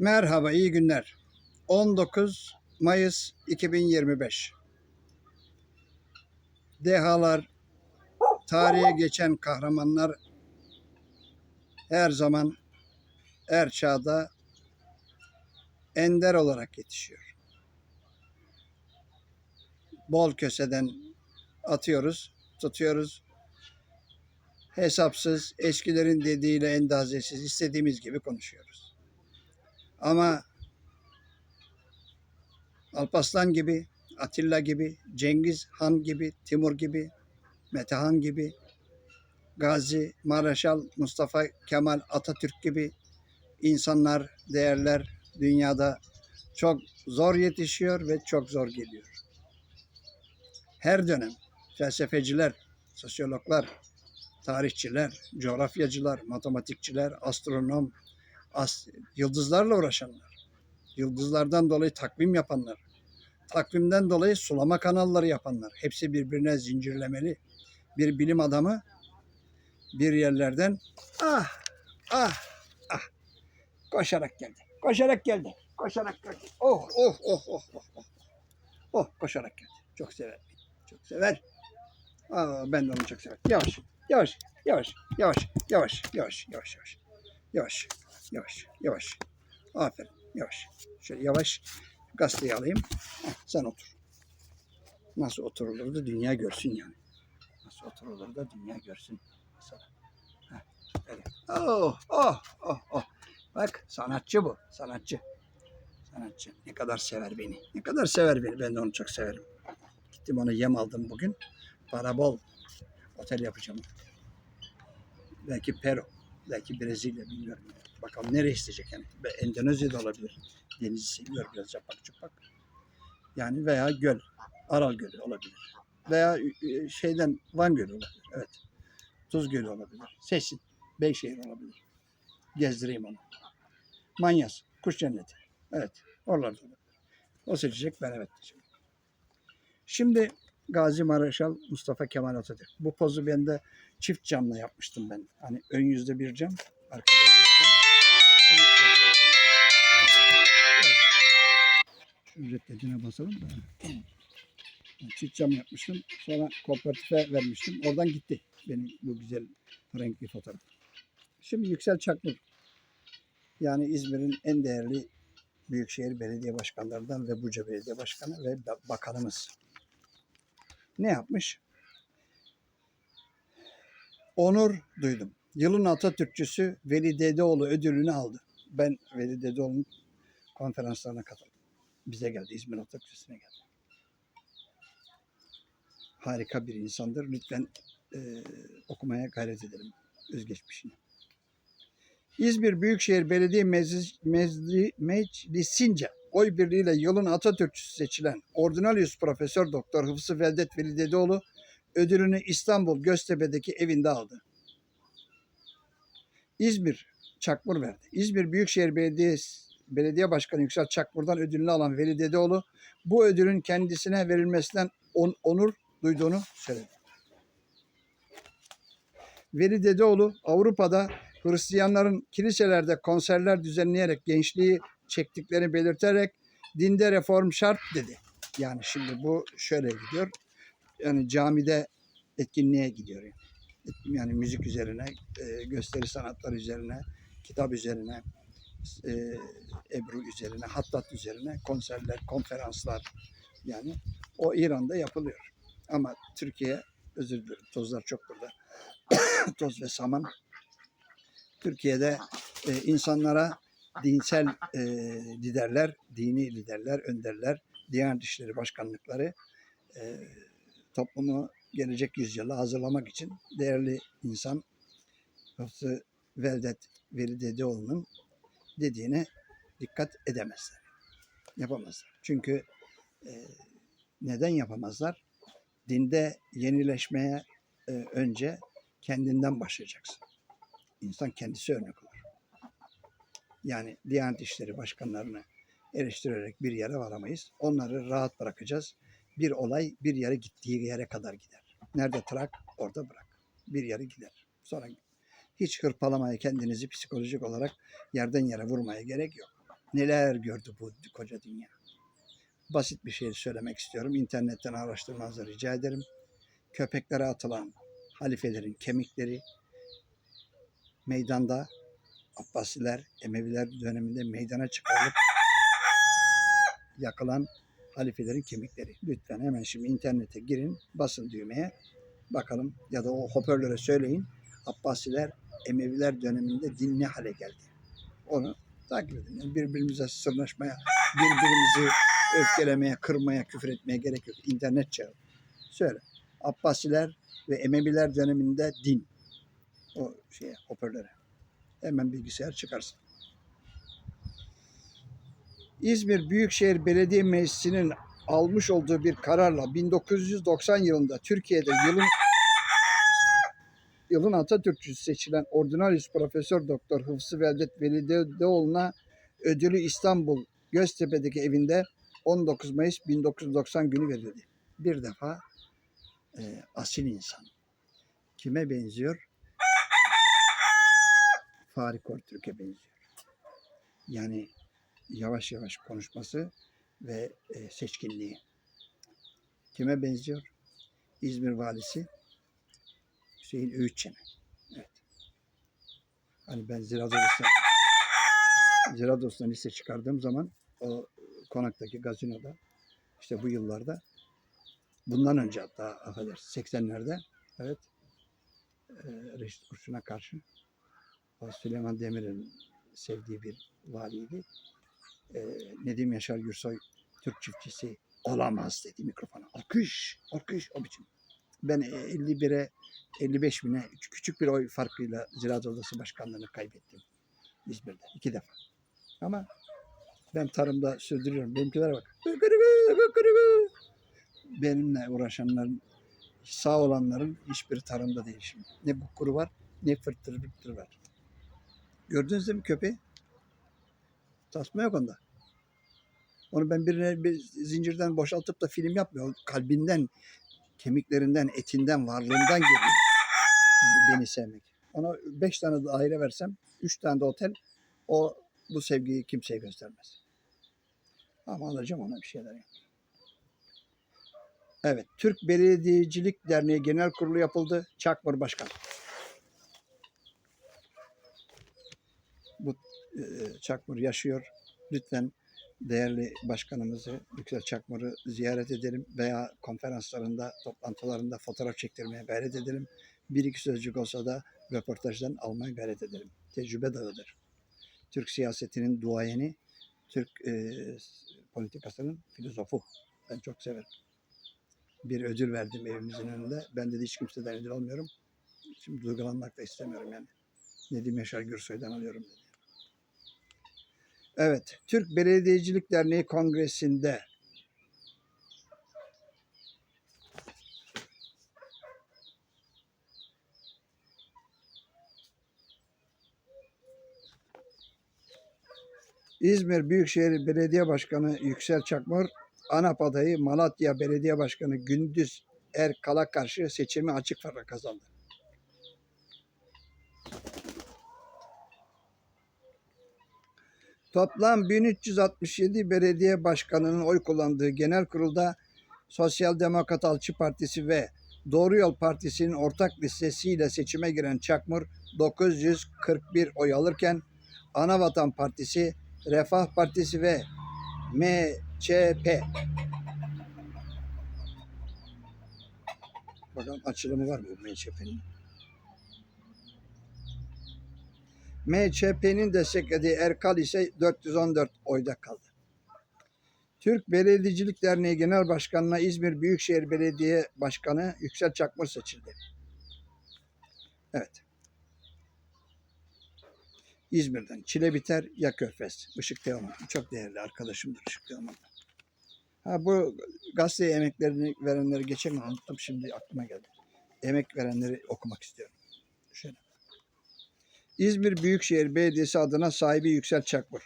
Merhaba, iyi günler. 19 Mayıs 2025. Dehalar, tarihe geçen kahramanlar her zaman her çağda ender olarak yetişiyor. Bol köseden atıyoruz, tutuyoruz. Hesapsız, eskilerin dediğiyle endazesiz istediğimiz gibi konuşuyoruz. Ama Alparslan gibi, Atilla gibi, Cengiz Han gibi, Timur gibi, Metehan gibi, Gazi, Maraşal, Mustafa Kemal Atatürk gibi insanlar, değerler dünyada çok zor yetişiyor ve çok zor geliyor. Her dönem felsefeciler, sosyologlar, tarihçiler, coğrafyacılar, matematikçiler, astronom, as- yıldızlarla uğraşanlar, yıldızlardan dolayı takvim yapanlar, takvimden dolayı sulama kanalları yapanlar, hepsi birbirine zincirlemeli. Bir bilim adamı bir yerlerden ah ah ah koşarak geldi. Koşarak geldi. Koşarak geldi. Oh oh oh oh oh. Oh, oh koşarak geldi. Çok sever. Çok sever. Aa, ben de onu çok severim. Yavaş, yavaş, yavaş, yavaş, yavaş, yavaş, yavaş, yavaş. Yavaş, yavaş, yavaş. Aferin, yavaş. Şöyle yavaş gazeteyi alayım. Heh, sen otur. Nasıl oturulur da dünya görsün yani. Nasıl oturulur da dünya görsün. Mesela. Heh, öyle. Oh, oh, oh, oh. Bak sanatçı bu, sanatçı. Sanatçı. Ne kadar sever beni. Ne kadar sever beni. Ben de onu çok severim. Gittim ona yem aldım bugün. Para bol. Otel yapacağım. Belki Peru, belki Brezilya bilmiyorum. Bakalım nereye isteyecek yani. Endonezya'da olabilir. Denizi seviyor biraz capak çupak. Yani veya göl. Aral Gölü olabilir. Veya e, şeyden Van Gölü olabilir. Evet. Tuz Gölü olabilir. Seçsin. Beyşehir olabilir. Gezdireyim onu. Manyas. Kuş cenneti. Evet. Oralarda olabilir. O seçecek ben evet diyeceğim. Şimdi Gazi Maraşal Mustafa Kemal Atatürk. Bu pozu ben de çift camla yapmıştım ben. Hani ön yüzde bir cam, arkada bir cam. Dediğine basalım da. Çift cam yapmıştım. Sonra kooperatife vermiştim. Oradan gitti benim bu güzel renkli fotoğraf. Şimdi Yüksel Çakmur. Yani İzmir'in en değerli Büyükşehir Belediye Başkanlarından ve Buca Belediye Başkanı ve ba- bakanımız. Ne yapmış? Onur duydum. Yılın Atatürkçüsü Veli Dedeoğlu ödülünü aldı. Ben Veli Dedeoğlu'nun konferanslarına katıldım. Bize geldi, İzmir Atatürkçüsü'ne geldi. Harika bir insandır. Lütfen e, okumaya gayret edelim özgeçmişini. İzmir Büyükşehir Belediye Meclis, Mecli- Meclisince oy birliğiyle yılın Atatürkçüsü seçilen Ordinalius Profesör Doktor Hıfzı Veldet Veli ödülünü İstanbul Göztepe'deki evinde aldı. İzmir Çakmur verdi. İzmir Büyükşehir Belediyesi Belediye Başkanı Yüksel Çakmur'dan ödülünü alan Veli Dedeoğlu bu ödülün kendisine verilmesinden on- onur duyduğunu söyledi. Veli Dedeoğlu Avrupa'da Hristiyanların kiliselerde konserler düzenleyerek gençliği çektiklerini belirterek dinde reform şart dedi. Yani şimdi bu şöyle gidiyor. Yani camide etkinliğe gidiyor. Yani, yani müzik üzerine, e, gösteri sanatları üzerine, kitap üzerine, e, Ebru üzerine, Hattat üzerine konserler, konferanslar yani o İran'da yapılıyor. Ama Türkiye özür dilerim tozlar çok burada. Toz ve saman. Türkiye'de e, insanlara dinsel e, liderler, dini liderler, önderler, Diyanet İşleri Başkanlıkları e, toplumu gelecek yüzyıla hazırlamak için değerli insan Hıfzı Veldet Veli Dedeoğlu'nun dediğine dikkat edemezler. Yapamazlar. Çünkü e, neden yapamazlar? Dinde yenileşmeye e, önce kendinden başlayacaksın. İnsan kendisi örnek olur. Yani Diyanet İşleri Başkanlarını eleştirerek bir yere varamayız. Onları rahat bırakacağız. Bir olay bir yere gittiği yere kadar gider. Nerede trak orada bırak. Bir yere gider. Sonra hiç hırpalamaya kendinizi psikolojik olarak yerden yere vurmaya gerek yok. neler gördü bu koca dünya. Basit bir şey söylemek istiyorum. İnternetten araştırmanızı rica ederim. Köpeklere atılan halifelerin kemikleri meydanda Abbasiler, Emeviler döneminde meydana çıkarılıp yakılan halifelerin kemikleri. Lütfen hemen şimdi internete girin, basın düğmeye bakalım ya da o hoparlöre söyleyin. Abbasiler, Emeviler döneminde din ne hale geldi? Onu takip edin. Yani birbirimize sırnaşmaya, birbirimizi öfkelemeye, kırmaya, küfür etmeye gerek yok. İnternet çağı. Söyle. Abbasiler ve Emeviler döneminde din. O şeye, hoparlöre. Hemen bilgisayar çıkarsın. İzmir Büyükşehir Belediye Meclisi'nin almış olduğu bir kararla 1990 yılında Türkiye'de yılın yılın Atatürkçüsü seçilen Ordinarius Profesör Doktor Hıfzı Veldet Velideoğlu'na ödülü İstanbul Göztepe'deki evinde 19 Mayıs 1990 günü verildi. Bir defa e, asil insan. Kime benziyor? Fahri Kortürk'e benziyor. Yani yavaş yavaş konuşması ve e, seçkinliği. Kime benziyor? İzmir valisi Hüseyin Öğütçen'e. Evet. Hani ben Zirados'tan Zirados'tan lise çıkardığım zaman o konaktaki gazinoda işte bu yıllarda bundan önce hatta affedersin 80'lerde evet e, Reşit Kurşun'a karşı Süleyman Demirel'in sevdiği bir valiydi. E, Nedim Yaşar Gürsoy Türk çiftçisi olamaz dedi mikrofona. Alkış, alkış o biçim. Ben e, 51'e 55 bine küçük bir oy farkıyla Ziraat Odası Başkanlığı'nı kaybettim. İzmir'de iki defa. Ama ben tarımda sürdürüyorum. Benimkilere bak. Benimle uğraşanların sağ olanların hiçbir tarımda değil şimdi. Ne bu kuru var ne fırtır fırtır var. Gördünüz değil mi köpeği? Tasma yok onda. Onu ben birine bir zincirden boşaltıp da film yapmıyor. Kalbinden, kemiklerinden, etinden, varlığından geliyor beni sevmek. Ona beş tane daire versem, üç tane de otel, o bu sevgiyi kimseye göstermez. Ama alacağım ona bir şeyler yani. Evet, Türk Belediyecilik Derneği Genel Kurulu yapıldı. Çakmır Başkan. Bu e, Çakmır yaşıyor. Lütfen değerli başkanımızı Yüksel Çakmır'ı ziyaret edelim veya konferanslarında, toplantılarında fotoğraf çektirmeye gayret edelim. Bir iki sözcük olsa da röportajdan almaya gayret edelim. Tecrübe dağıdır. Türk siyasetinin duayeni, Türk e, politikasının filozofu. Ben çok severim. Bir ödül verdim evimizin önünde. Ben dedi hiç kimseden ödül almıyorum. Şimdi duygulanmak da istemiyorum yani. Nedim Yaşar Gürsoy'dan alıyorum dedi. Evet, Türk Belediyecilik Derneği Kongresi'nde İzmir Büyükşehir Belediye Başkanı Yüksel Çakmır, ANAP adayı Malatya Belediye Başkanı Gündüz Erkal'a karşı seçimi açık farkla kazandı. Toplam 1367 belediye başkanının oy kullandığı genel kurulda Sosyal Demokrat Alçı Partisi ve Doğru Yol Partisi'nin ortak listesiyle seçime giren Çakmur 941 oy alırken Anavatan Partisi, Refah Partisi ve MCP Bakalım açılımı var mı bu MCP'nin? MÇP'nin desteklediği Erkal ise 414 oyda kaldı. Türk Belediyecilik Derneği Genel Başkanı'na İzmir Büyükşehir Belediye Başkanı Yüksel Çakmır seçildi. Evet. İzmir'den Çile Biter Ya Körfez. Işık Teoman. Çok değerli arkadaşımdır Işık Teoman. Ha bu gazeteye emeklerini verenleri geçen unuttum şimdi aklıma geldi. Emek verenleri okumak istiyorum. Şöyle. İzmir Büyükşehir Belediyesi adına sahibi Yüksel Çakmır.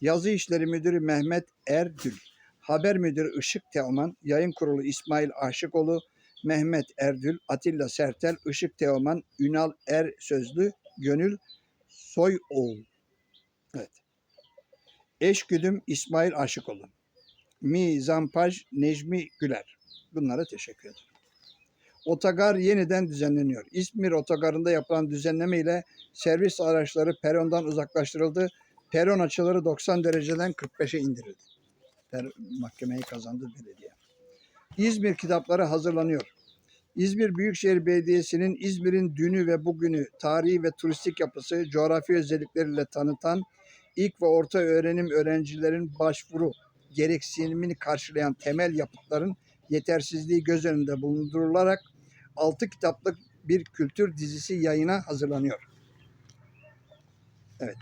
Yazı İşleri Müdürü Mehmet Erdül. Haber Müdürü Işık Teoman. Yayın Kurulu İsmail Aşıkoğlu. Mehmet Erdül, Atilla Sertel, Işık Teoman, Ünal Er Sözlü, Gönül Soyoğlu. Evet. Eşgüdüm İsmail Aşıkoğlu. Mi Zampaj Necmi Güler. Bunlara teşekkür ederim. Otogar yeniden düzenleniyor. İzmir otogarında yapılan düzenleme ile servis araçları perondan uzaklaştırıldı. Peron açıları 90 dereceden 45'e indirildi. Per- mahkemeyi kazandı belediye. İzmir kitapları hazırlanıyor. İzmir Büyükşehir Belediyesi'nin İzmir'in dünü ve bugünü, tarihi ve turistik yapısı, coğrafi özellikleriyle tanıtan ilk ve orta öğrenim öğrencilerin başvuru gereksinimini karşılayan temel yapıtların yetersizliği göz önünde bulundurularak 6 kitaplık bir kültür dizisi yayına hazırlanıyor. Evet.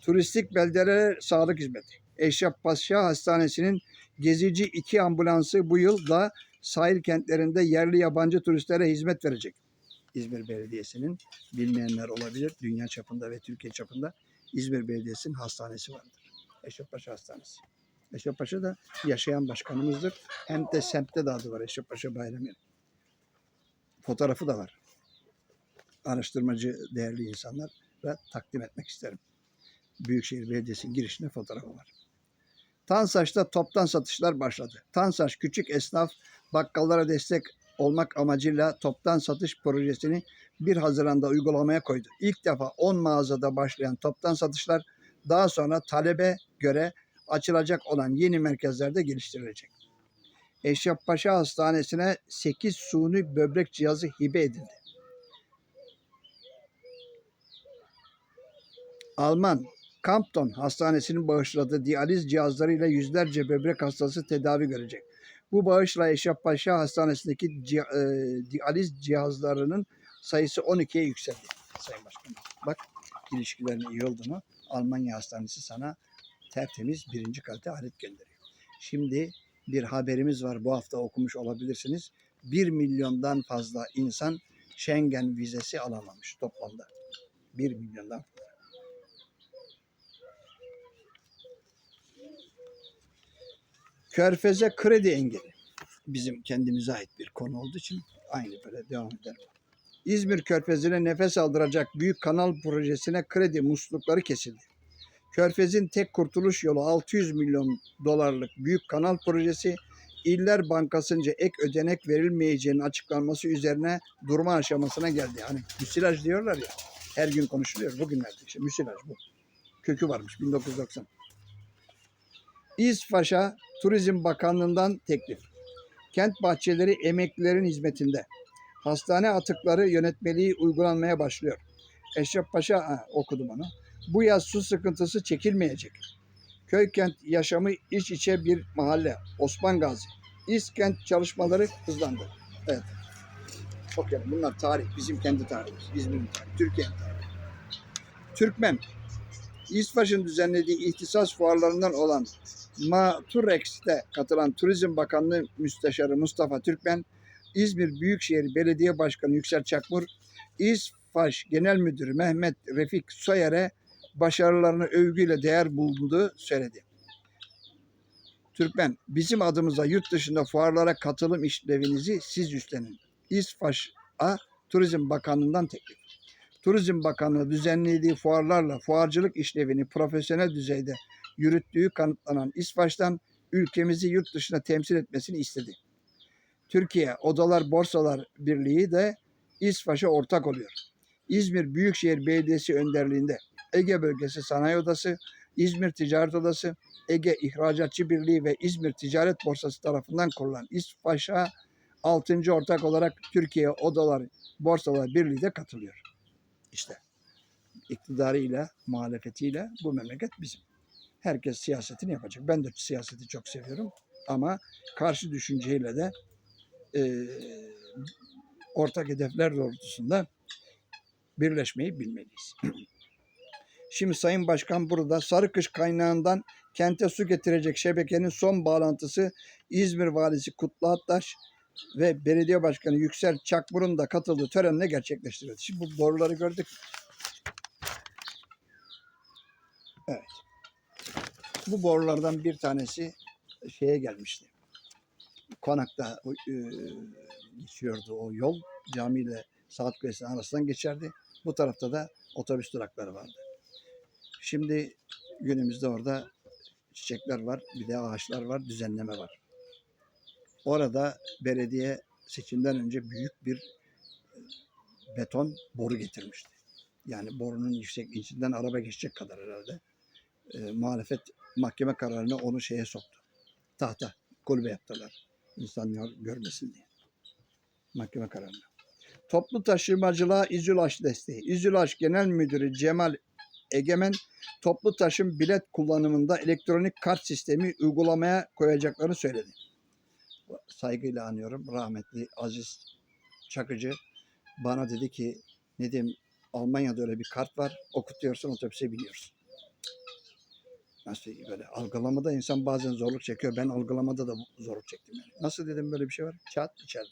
Turistik beldelere sağlık hizmeti. Eşref Paşa Hastanesi'nin gezici iki ambulansı bu yıl da sahil kentlerinde yerli yabancı turistlere hizmet verecek. İzmir Belediyesi'nin bilmeyenler olabilir. Dünya çapında ve Türkiye çapında İzmir Belediyesi'nin hastanesi vardır. Eşref Paşa Hastanesi. Eşref Paşa da yaşayan başkanımızdır. Hem de semtte de adı var Eşref Paşa Bayramı. Fotoğrafı da var. Araştırmacı değerli insanlar ve takdim etmek isterim. Büyükşehir Belediyesi'nin girişinde fotoğrafı var. Tansaç'ta toptan satışlar başladı. Tansaç küçük esnaf bakkallara destek olmak amacıyla toptan satış projesini 1 Haziran'da uygulamaya koydu. İlk defa 10 mağazada başlayan toptan satışlar daha sonra talebe göre açılacak olan yeni merkezlerde geliştirilecek. Eşref Paşa Hastanesi'ne 8 suni böbrek cihazı hibe edildi. Alman Campton Hastanesi'nin bağışladığı diyaliz cihazlarıyla yüzlerce böbrek hastası tedavi görecek. Bu bağışla Eşref Paşa Hastanesi'ndeki ci- e, diyaliz cihazlarının sayısı 12'ye yükseldi. Sayın Başkanım. Bak ilişkilerin iyi olduğunu Almanya Hastanesi sana tertemiz birinci kalite alet gönderiyor. Şimdi bir haberimiz var bu hafta okumuş olabilirsiniz. 1 milyondan fazla insan Schengen vizesi alamamış toplamda. 1 milyondan Körfez'e kredi engeli. Bizim kendimize ait bir konu olduğu için aynı böyle devam eder. İzmir Körfezi'ne nefes aldıracak büyük kanal projesine kredi muslukları kesildi. Körfez'in tek kurtuluş yolu 600 milyon dolarlık büyük kanal projesi İller Bankası'nca ek ödenek verilmeyeceğinin açıklanması üzerine durma aşamasına geldi. Hani müsilaj diyorlar ya her gün konuşuluyor bugünlerde işte müsilaj bu. Kökü varmış 1990. İzfaş'a Turizm Bakanlığı'ndan teklif. Kent bahçeleri emeklilerin hizmetinde. Hastane atıkları yönetmeliği uygulanmaya başlıyor. Eşref Paşa ha, okudum onu. Bu yaz su sıkıntısı çekilmeyecek. Köy kent yaşamı iç içe bir mahalle. Osman Gazi. İskent çalışmaları hızlandı. Evet. Okuyalım. Bunlar tarih. Bizim kendi tarihimiz. İzmir'in tarihi. Türkiye'nin tarihi. Türkmen. İsfaş'ın düzenlediği ihtisas fuarlarından olan Maturex'te katılan Turizm Bakanlığı Müsteşarı Mustafa Türkmen, İzmir Büyükşehir Belediye Başkanı Yüksel Çakmur, İsfaş Genel Müdürü Mehmet Refik Soyer'e başarılarını övgüyle değer bulunduğu söyledi. Türkmen, bizim adımıza yurt dışında fuarlara katılım işlevinizi siz üstlenin. İsfaş'a Turizm Bakanlığı'ndan teklif. Turizm Bakanlığı düzenlediği fuarlarla fuarcılık işlevini profesyonel düzeyde yürüttüğü kanıtlanan İsvaç'tan ülkemizi yurt dışına temsil etmesini istedi. Türkiye Odalar Borsalar Birliği de İsvaç'a ortak oluyor. İzmir Büyükşehir Belediyesi önderliğinde Ege Bölgesi Sanayi Odası, İzmir Ticaret Odası, Ege İhracatçı Birliği ve İzmir Ticaret Borsası tarafından kurulan İsvaç'a 6. ortak olarak Türkiye Odalar Borsalar Birliği de katılıyor. İşte iktidarıyla, muhalefetiyle bu memleket bizim herkes siyasetini yapacak. Ben de siyaseti çok seviyorum ama karşı düşünceyle de e, ortak hedefler doğrultusunda birleşmeyi bilmeliyiz. Şimdi Sayın Başkan burada Sarıkış kaynağından kente su getirecek şebekenin son bağlantısı İzmir Valisi Kutlu Attaş ve Belediye Başkanı Yüksel Çakbur'un da katıldığı törenle gerçekleştirildi. Şimdi bu boruları gördük. Evet bu borulardan bir tanesi şeye gelmişti. Konakta e, geçiyordu o yol. Cami ile Saat Kulesi arasından geçerdi. Bu tarafta da otobüs durakları vardı. Şimdi günümüzde orada çiçekler var, bir de ağaçlar var, düzenleme var. Orada belediye seçimden önce büyük bir e, beton boru getirmişti. Yani borunun yüksekliği içinden araba geçecek kadar herhalde. E, muhalefet mahkeme kararını onu şeye soktu. Tahta, kulübe yaptılar. İnsanlar görmesin diye. Mahkeme kararını. Toplu taşımacılığa İzülaş desteği. İzülaş Genel Müdürü Cemal Egemen toplu taşım bilet kullanımında elektronik kart sistemi uygulamaya koyacaklarını söyledi. Saygıyla anıyorum. Rahmetli Aziz Çakıcı bana dedi ki ne diyeyim Almanya'da öyle bir kart var. Okutuyorsun otobüse biniyorsun. Nasıl böyle algılamada insan bazen zorluk çekiyor. Ben algılamada da zorluk çektim. Yani. Nasıl dedim böyle bir şey var? Kağıt içeride.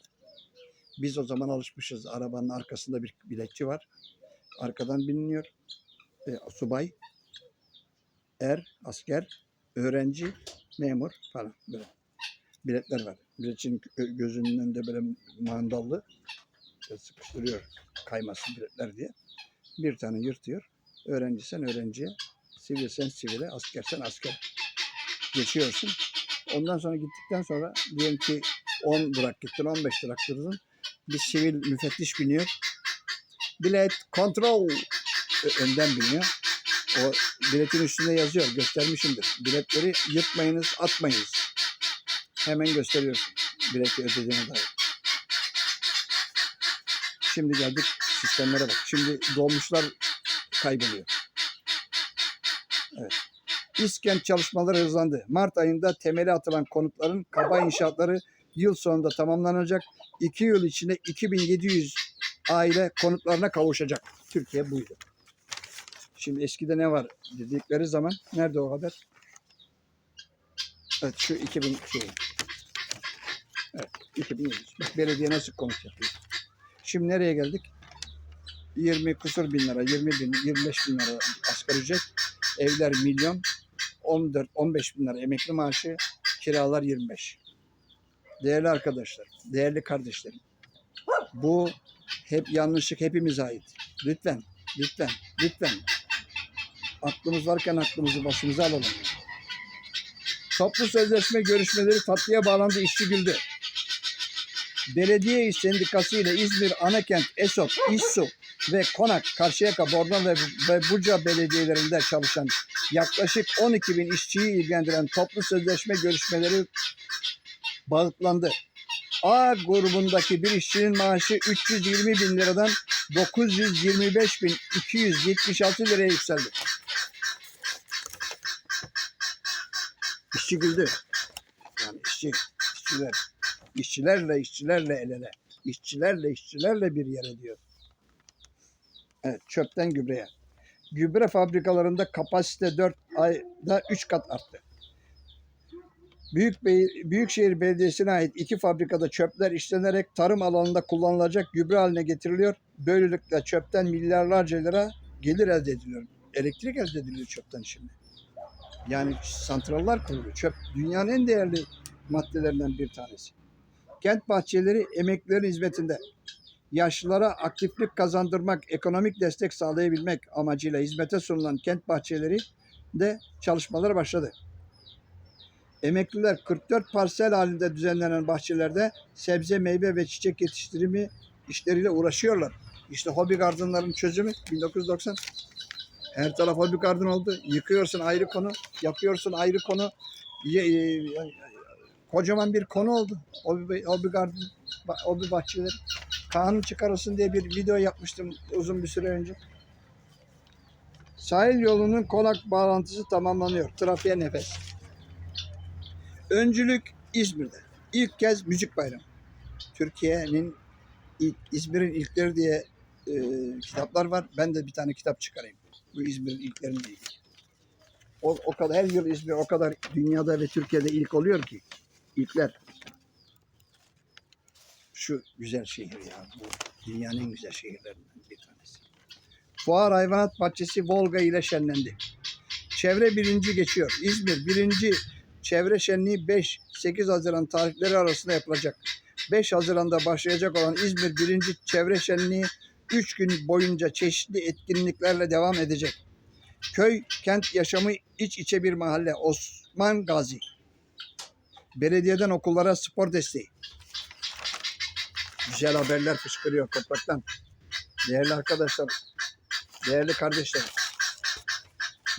Biz o zaman alışmışız. Arabanın arkasında bir biletçi var. Arkadan biniliyor. E, subay, er, asker, öğrenci, memur falan böyle. Biletler var. Biletçinin gö- gözünün önünde böyle mandallı böyle sıkıştırıyor kaymasın biletler diye. Bir tane yırtıyor. Öğrencisen öğrenciye, sivilsen sivile, askersen asker. Geçiyorsun. Ondan sonra gittikten sonra diyelim ki 10 durak gittin, 15 durak durdun. Bir sivil müfettiş biniyor. Bilet kontrol önden biniyor. O biletin üstünde yazıyor. Göstermişimdir. Biletleri yırtmayınız, atmayınız. Hemen gösteriyorsun. Bileti ödediğine dair. Şimdi geldik sistemlere bak. Şimdi dolmuşlar kayboluyor. Evet. İSKENT çalışmaları hızlandı. Mart ayında temeli atılan konutların kaba inşaatları yıl sonunda tamamlanacak. 2 yıl içinde 2700 aile konutlarına kavuşacak. Türkiye buydu. Şimdi eskide ne var dedikleri zaman nerede o haber? Evet şu 2000 şey. Evet 2100. Bak belediye nasıl yapıyor. Şimdi nereye geldik? 20 kusur bin lira, 20 bin, 25 bin lira asgari ücret. Evler milyon, 14, 15 bin lira emekli maaşı, kiralar 25. Değerli arkadaşlar, değerli kardeşlerim. Bu hep yanlışlık hepimize ait. Lütfen, lütfen, lütfen aklımız varken aklımızı başımıza alalım. Toplu sözleşme görüşmeleri tatlıya bağlandı işçi güldü. Belediye İş Sendikası ile İzmir, Anakent, ESOP, İSSU ve Konak, Karşıyaka, Bornova ve, ve Buca belediyelerinde çalışan yaklaşık 12 bin işçiyi ilgilendiren toplu sözleşme görüşmeleri bağıtlandı. A grubundaki bir işçinin maaşı 320 bin liradan 925 bin 276 liraya yükseldi. İşçi güldü. Yani işçi, işçiler. İşçilerle işçilerle el ele. İşçilerle işçilerle bir yere diyor. Evet çöpten gübreye. Gübre fabrikalarında kapasite 4 ayda 3 kat arttı. Büyük Büyükşehir Belediyesi'ne ait iki fabrikada çöpler işlenerek tarım alanında kullanılacak gübre haline getiriliyor. Böylelikle çöpten milyarlarca lira gelir elde ediliyor. Elektrik elde ediliyor çöpten şimdi. Yani santrallar kuruluyor. Çöp dünyanın en değerli maddelerinden bir tanesi. Kent bahçeleri emeklilerin hizmetinde. Yaşlılara aktiflik kazandırmak, ekonomik destek sağlayabilmek amacıyla hizmete sunulan kent bahçeleri de çalışmalara başladı. Emekliler 44 parsel halinde düzenlenen bahçelerde sebze, meyve ve çiçek yetiştirimi işleriyle uğraşıyorlar. İşte hobi gardenların çözümü 1990. Her taraf hobi garden oldu. Yıkıyorsun ayrı konu, yapıyorsun ayrı konu. Ye- e, kocaman bir konu oldu. Hobi, hobi garden, ba- hobi bahçeleri. Kanun çıkarılsın diye bir video yapmıştım uzun bir süre önce. Sahil yolunun konak bağlantısı tamamlanıyor. Trafiğe nefes. Öncülük İzmir'de. İlk kez müzik bayramı. Türkiye'nin İzmir'in ilkleri diye e, kitaplar var. Ben de bir tane kitap çıkarayım. Bu İzmir'in ilkleriyle ilgili. O, o kadar her yıl İzmir o kadar dünyada ve Türkiye'de ilk oluyor ki. İlkler. Şu güzel şehir ya. Bu dünyanın en güzel şehirlerinden bir tanesi. Fuar Hayvanat Bahçesi Volga ile şenlendi. Çevre birinci geçiyor. İzmir birinci Çevre Şenliği 5-8 Haziran tarihleri arasında yapılacak. 5 Haziran'da başlayacak olan İzmir 1. Çevre Şenliği 3 gün boyunca çeşitli etkinliklerle devam edecek. Köy, kent yaşamı iç içe bir mahalle. Osman Gazi. Belediyeden okullara spor desteği. Güzel haberler fışkırıyor topraktan. Değerli arkadaşlar, değerli kardeşlerim.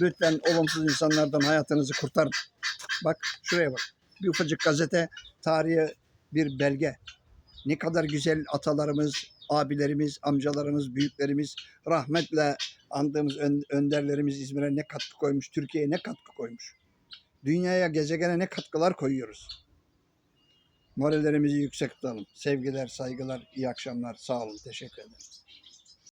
Lütfen olumsuz insanlardan hayatınızı kurtarın. Bak şuraya bak. Bir ufacık gazete, tarihi bir belge. Ne kadar güzel atalarımız, abilerimiz, amcalarımız, büyüklerimiz, rahmetle andığımız ön- önderlerimiz İzmir'e ne katkı koymuş, Türkiye'ye ne katkı koymuş. Dünyaya, gezegene ne katkılar koyuyoruz. Morallerimizi yüksek tutalım. Sevgiler, saygılar, iyi akşamlar. Sağ olun, teşekkür ederim.